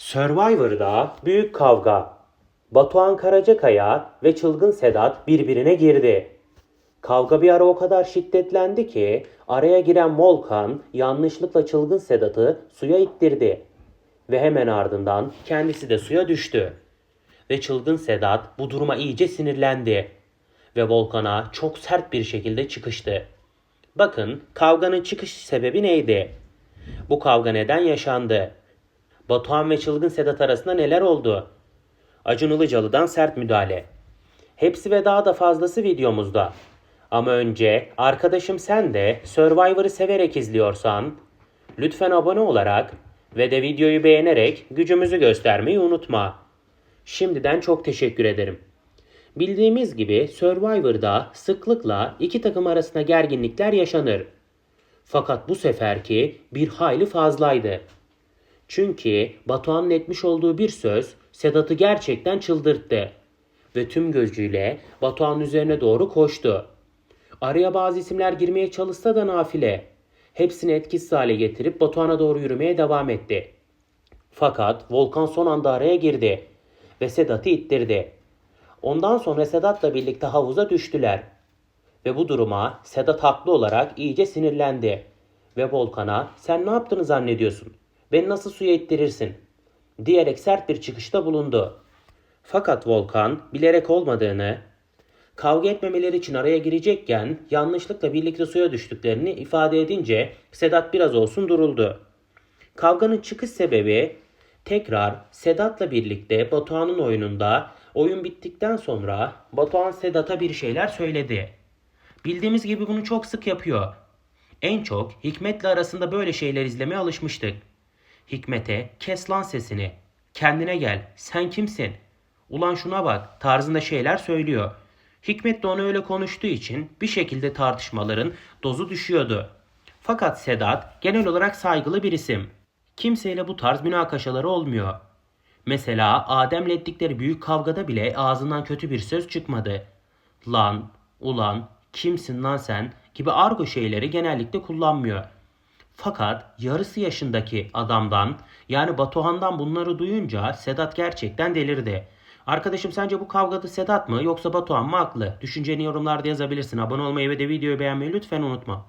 Survivor'da büyük kavga. Batuhan Karacakaya ve Çılgın Sedat birbirine girdi. Kavga bir ara o kadar şiddetlendi ki araya giren Volkan yanlışlıkla Çılgın Sedat'ı suya ittirdi. Ve hemen ardından kendisi de suya düştü. Ve Çılgın Sedat bu duruma iyice sinirlendi. Ve Volkan'a çok sert bir şekilde çıkıştı. Bakın kavganın çıkış sebebi neydi? Bu kavga neden yaşandı? Batuhan ve Çılgın Sedat arasında neler oldu? Acun Ilıcalı'dan sert müdahale. Hepsi ve daha da fazlası videomuzda. Ama önce arkadaşım sen de Survivor'ı severek izliyorsan lütfen abone olarak ve de videoyu beğenerek gücümüzü göstermeyi unutma. Şimdiden çok teşekkür ederim. Bildiğimiz gibi Survivor'da sıklıkla iki takım arasında gerginlikler yaşanır. Fakat bu seferki bir hayli fazlaydı. Çünkü Batuhan'ın etmiş olduğu bir söz Sedat'ı gerçekten çıldırttı. Ve tüm gözüyle Batuhan'ın üzerine doğru koştu. Araya bazı isimler girmeye çalışsa da nafile. Hepsini etkisiz hale getirip Batuhan'a doğru yürümeye devam etti. Fakat Volkan son anda araya girdi ve Sedat'ı ittirdi. Ondan sonra Sedat'la birlikte havuza düştüler. Ve bu duruma Sedat haklı olarak iyice sinirlendi. Ve Volkan'a sen ne yaptığını zannediyorsun? Beni nasıl suya ittirirsin? Diyerek sert bir çıkışta bulundu. Fakat Volkan bilerek olmadığını, kavga etmemeleri için araya girecekken yanlışlıkla birlikte suya düştüklerini ifade edince Sedat biraz olsun duruldu. Kavganın çıkış sebebi tekrar Sedat'la birlikte Batuhan'ın oyununda oyun bittikten sonra Batuhan Sedat'a bir şeyler söyledi. Bildiğimiz gibi bunu çok sık yapıyor. En çok Hikmet'le arasında böyle şeyler izlemeye alışmıştık. Hikmet'e kes lan sesini. Kendine gel. Sen kimsin? Ulan şuna bak tarzında şeyler söylüyor. Hikmet de ona öyle konuştuğu için bir şekilde tartışmaların dozu düşüyordu. Fakat Sedat genel olarak saygılı bir isim. Kimseyle bu tarz münakaşaları olmuyor. Mesela Adem'le ettikleri büyük kavgada bile ağzından kötü bir söz çıkmadı. Lan, ulan, kimsin lan sen gibi argo şeyleri genellikle kullanmıyor. Fakat yarısı yaşındaki adamdan yani Batuhan'dan bunları duyunca Sedat gerçekten delirdi. Arkadaşım sence bu kavgada Sedat mı yoksa Batuhan mı haklı? Düşünceni yorumlarda yazabilirsin. Abone olmayı ve de videoyu beğenmeyi lütfen unutma.